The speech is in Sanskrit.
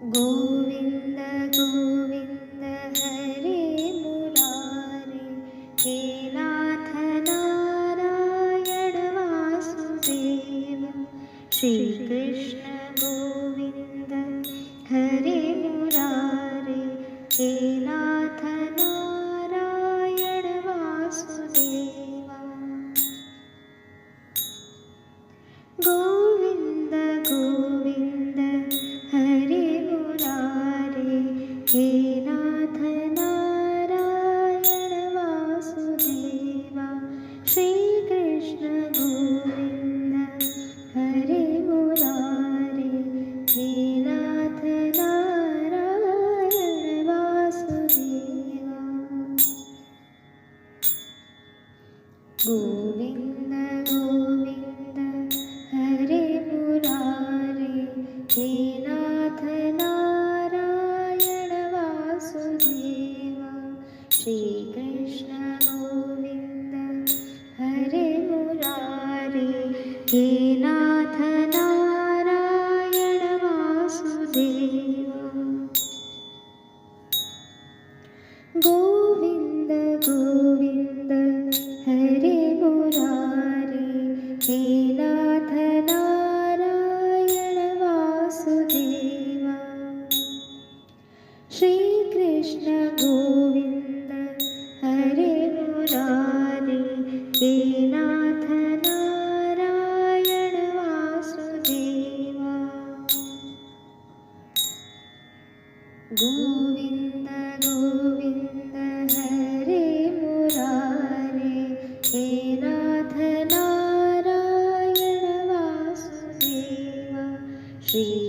गोविन्द गोविन्द हरे मुरारे हे नाथ नारायण वासुदेव श्रीकृष्ण गोविन्द गोविन्द गोविन्द हरे मुरारे हे नाथ नारायण वासुदेवा। श्रीकृष्ण गोविन्द हरे मुरारे हे नाथ नारायण वासुदेवा हे नाथ नारायण वासुदेवा। गोविन्द गोविन्द हरे मुरारे हे नाथ नारायण वासुदेवा। श्रीकृष्ण